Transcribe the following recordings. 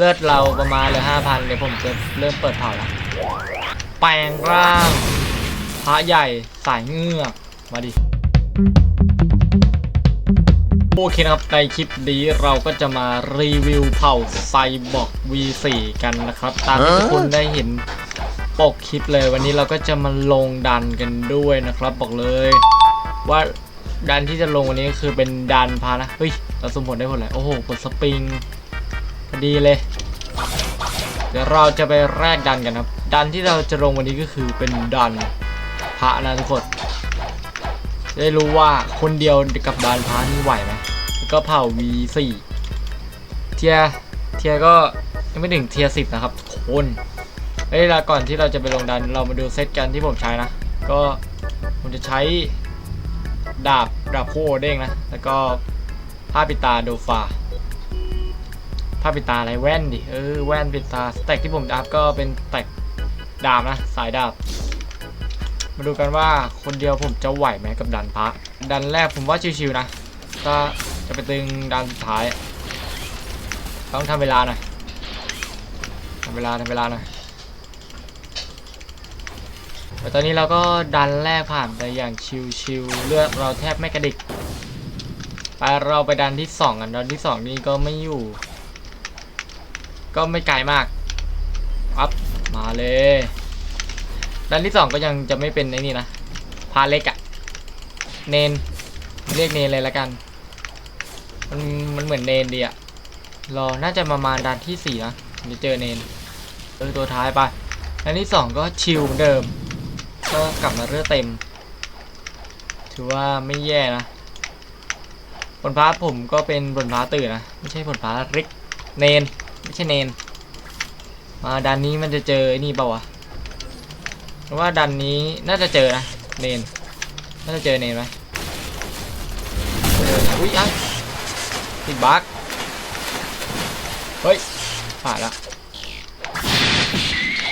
เลือดเราประมาณเหลือห้าพันเดี๋ยวผมจะเริ่มเปิดเผาแล้วแปลงร่างพระใหญ่สายเงือกมาดิโอเคนะครับในคลิปนี้เราก็จะมารีวิวเผ่าไซบอร์ก V4 กันนะครับ ตามที่ทุกคนได้เห็นปกคลิปเลย วันนี้เราก็จะมาลงดันกันด้วยนะครับบอกเลย ว่าดันที่จะลงวันนี้ก็คือเป็นดันพานะเฮ้ยเราสมผลได้ผลอะไรโอ้โหผลสปริง ดีเลย เดี๋ยวเราจะไปแรกดันกันครับ ดันที่เราจะลงวันนี้ก็คือเป็นดันพระนะทุกคนจะได้รู้ว่าคนเดียวกับดันพระนี่ไหวไหมแล้วก็เผ่า V4 เทียเทียก็ยังไม่ถึงเทียสิบนะครับคนเอ้ยแล้วก่อนที่เราจะไปลงดันเรามาดูเซตกันที่ผมใช้นะ ก็ผมจะใช้ดาบดาบคู่โอเด้งนะ แล้วก็ผ้าปิดตาโดฟา ผ้าปิดตาอะไรแว่นดิ เออ แว่นปิดตา สแต็กที่ผมอัพก็เป็นสแต็กดาบนะ สายดาบ มาดูกันว่าคนเดียวผมจะไหวไหมกับดันพระ ดันแรกผมว่าชิวๆนะก็จะไปตึงดันสุดท้าย ต้องทำเวลาหน่อยทำเวลาทำเวลาหน่อยแต่ตอนนี้เราก็ดันแรกผ่านไปอย่างชิวๆเลือดเราแทบไม่กระดิก ไปเราไปดันที่สองกันดันที่สองนี่ก็ไม่อยู่ ก็ไม่ไกลมากอัพมาเลยด้านที่สองก็ยังจะไม่เป็นไอ้นี่นะพาเล็กอะเนนเรียกเนนเลยละกัน มันมันเหมือนเนนดีอะรอน่าจะประมาณด้านที่สี่นะจะเจอเนนเออตัวท้ายไปด้านที่สองก็ชิลเหมือนเดิม ก็กลับมาเรื่อเต็ม ถือว่าไม่แย่นะผลพาผมก็เป็นผลพาตื่นนะ ไม่ใช่ผลพาริกเนน ไม่ใช่เนน มาดันนี้มันจะเจอไอ้นี่เปล่าวะเพราะว่าดันนี้น่าจะเจอนะเนน น่าจะเจอเนนไหมออุ้ยอะติดบั๊กเฮ้ยผ่านละ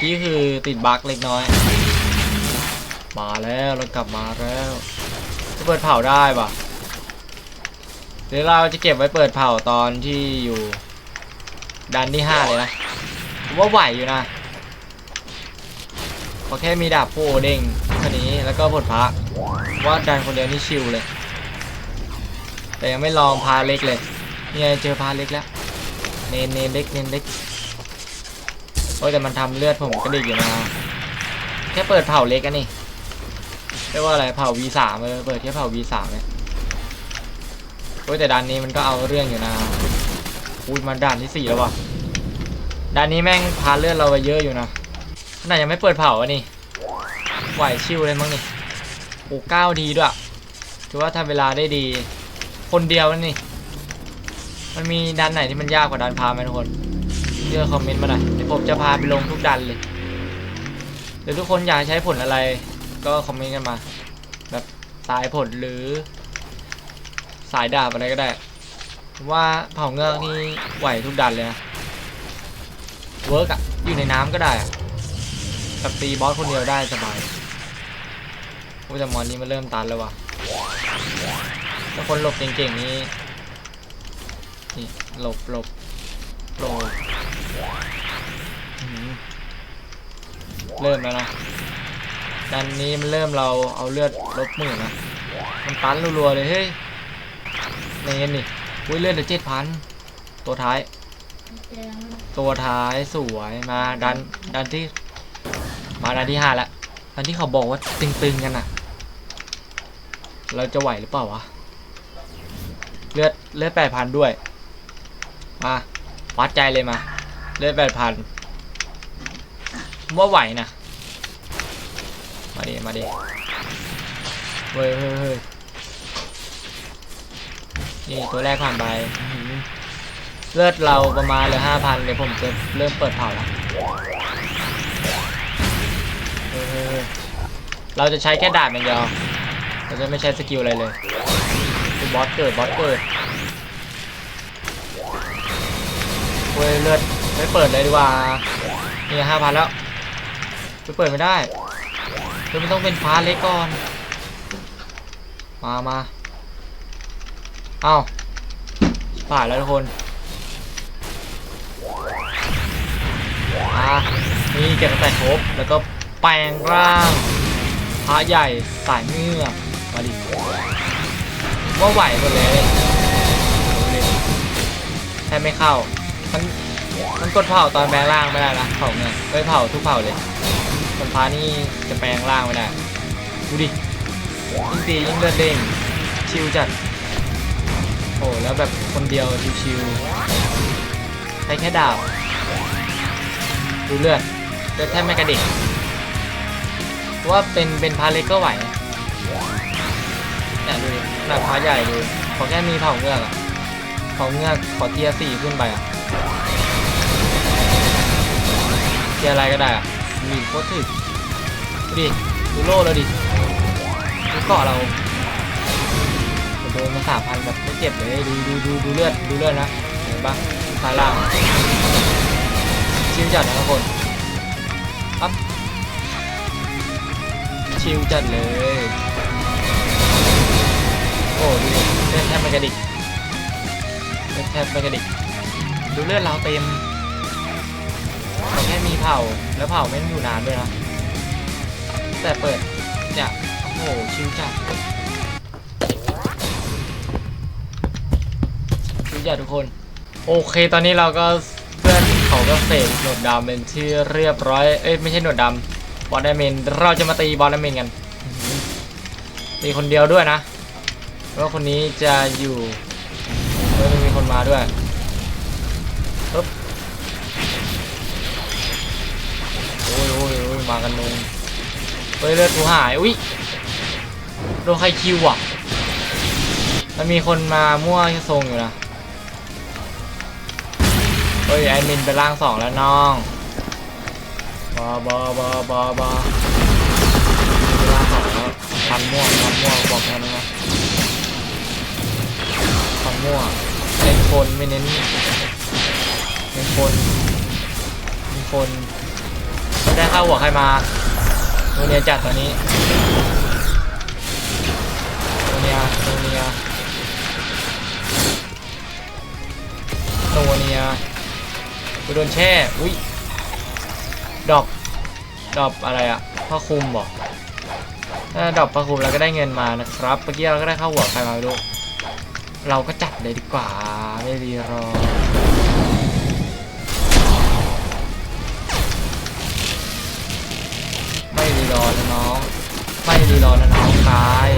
นี่คือติดบั๊กเล็กน้อย มาแล้วเรากลับมาแล้วจะเปิดเผาได้ปะเดี๋ยวเราจะเก็บไว้เปิดเผาตอนที่อยู่ ดันที่ห้าเลยนะผมว่าไหวอยู่นะพอแค่มีดาบโพเด้งแค่นี้แล้วก็ผลพระว่าดันคนเดียวนี่ชิวเลย แต่ยังไม่ลองพาเล็กเลยนี่ไงเจอพาเล็กแล้วเนนเนนเล็กเนนเล็กโอ้ยแต่มันทำเลือดผมกระดิกอยู่นะแค่เปิดเผาเล็กกันนี่เรียกว่าอะไรเผา V3 เออเปิดแค่เผา V3 เนี่ยโอ้ยแต่ดันนี้มันก็เอาเรื่องอยู่นะ อุ้ยมาด่านที่สี่แล้ววะด่านนี้แม่งพาเลือดเราไปเยอะอยู่นะขนาดยังไม่เปิดเผาอะนี่ไหวชิวเลยมั้งนี่โอ้เก้าทีด้วยถือว่าทำเวลาได้ดี คนเดียวนี่ มันมีดันไหนที่มันยากกว่าดันพาไหมทุกคนเลือกคอมเมนต์มาหน่อยเดี๋ยวผมจะพาไปลงทุกดันเลยหรือทุกคนอยากใช้ผลอะไร ก็คอมเมนต์กันมา แบบสายผลหรือ สายดาบอะไรก็ได้ ว่าเผาเงือกนี่ไหวทุกดันเลยนะเวิร์กอะอยู่ในน้ำก็ได้กับตีบอสคนเดียวได้สบายโอ้ยแต่มอนนี้มันเริ่มตันแล้วว่ะถ้าคนหลบเก่งๆนี้นี่หลบหลบหลบเริ่มแล้วนะดันนี้มันเริ่มเราเอาเลือดลบหมื่นนะมันตันรัวๆเลยเฮ้ยเนนนี่ อุ้ยเลือดเหลือเจ็ดพันตัวท้าย ตัวท้ายสวยมาดันดันที่ มาดันที่ห้าล้วดันที่เขาบอกว่าตึงๆกันอะ เราจะไหวหรือเปล่าวะเลือดเลือดแปดพันด้วย มาวัดใจเลยมา เลือดแปดพันว่าไหวนะ มาดิมาดิเฮ้ยเฮ้ยเฮ้ย นี่ตัวแรกผ่านไปเลือดเราประมาณเหลือห้าพันเดี๋ยวผมจะเริ่มเปิดเผาแล้วเราจะใช้แค่ดาบอย่างเดียวเราจะไม่ใช้สกิลอะไรเลยคือบอสเกิดบอสเกิดเว้ยเลือดไม่เปิดเลยดีกว่านี่ห้าพันแล้วไปเปิดไม่ได้คือมันต้องเป็นฟ้าเล็กก่อน มามา อ้าผ่านแล้วทุกคนนี่เก็บกระต่ครบแล้วก็แปลงร่างพระใหญ่สายเงือกมาดิว่าไหวหมดเลยแทบไม่เข้ามันมันกดเผาตอนแปลงร่างไม่ได้นะเผาเนี่ยเอ้ยเผาทุกเผาเลยคนพานี่จะแปลงร่างไม่ได้ดูดิยิ่งตียิ่งเลือดเด้งชิวจัด โอ้แล้วแบบคนเดียวชิวๆใช้แค่ดาบดูเลือดเลือดแทบไม่กระดิกเพราะว่าเป็นเป็นพาเล็กก็ไหวเนี่ยดูดิขนาดพาใหญ่ดูขอแค่มีเผาเงือกอะเผาเงือกขอเทียร์สี่ขึ้นไปอะเทียร์อะไรก็ได้อะมีโคตรถึกดูดิดูโล่แล้วดิดูเกาะเรา ดนมาสามพันแบบไม่เจ็บเลยดูดูดูดูเลือดดูเลือดนะเห็นปะซายล่างชิวจัดนะทุกคนปั๊บชิวจัดเลย โอ้ดูเลือดแทบไม่กระดิกเลือดแทบไม่กระดิกดูเลือดเราเต็มเราแค่มีเผาแล้วเผาไม่อยู่นานด้วยนะแต่เปิดเนี่ยโอ้โหชิวจัด จัดทุกคน โอเคตอนนี้เราก็เพื่อนเขาก็เสกหนวดดำเป็นที่เรียบร้อย เอ้ยไม่ใช่หนวดดำบอลดาเมนเราจะมาตีบอลดาเมนกันตีคนเดียวด้วยนะเพราะว่าคนนี้จะอยู่เฮ้ยมันมีคนมาด้วยปึ๊บโอ้ยโอ้ยโอ้ยมากันนุงเฮ้ยเลือดกูหายอุ้ยโดนใครคิวอะมันมีคนมามั่วทรงอยู่นะ เฮ้ยไอมินไปล่างสองแล้วน้องบอบอบอบอบอไปล่างสองแล้วพันม่วงพันม่วงบอกแค่นั้นนะพันม่วงเน้นคนไม่เน้นเน้นคนเน้นคนไม่ได้ข้าวหัวใครมาโนเนียจัดตอนนี้โนเนียโนเนีย กูโดนแช่ อุ้ย ดอปดอปอะไรอะผ้าคลุมบอกถ้าดอปผ้าคลุมเราก็ได้เงินมานะครับ เมื่อกี้เราก็ได้เข้าหัวใครมาไม่รู้เราก็จัดเลยดีกว่า ไม่รีรอ ไม่รีรอนะน้อง ไม่รีรอนะน้องตาย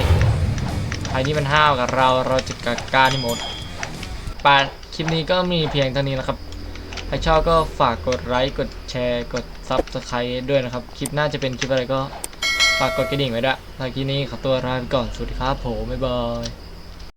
ใครที่มันห้าวกับเรา เราจะกัดการให้หมดปาคลิปนี้ก็มีเพียงเท่านี้นะครับ ใครชอบก็ฝากกดไลค์กดแชร์ กดซับสไครต์ด้วยนะครับ คลิปหน้าจะเป็นคลิปอะไรก็ฝากกดกระดิ่งไว้ด้วยสำหรับคลิปนี้ขอตัวลาไปก่อน สวัสดีครับผม บ๊ายบาย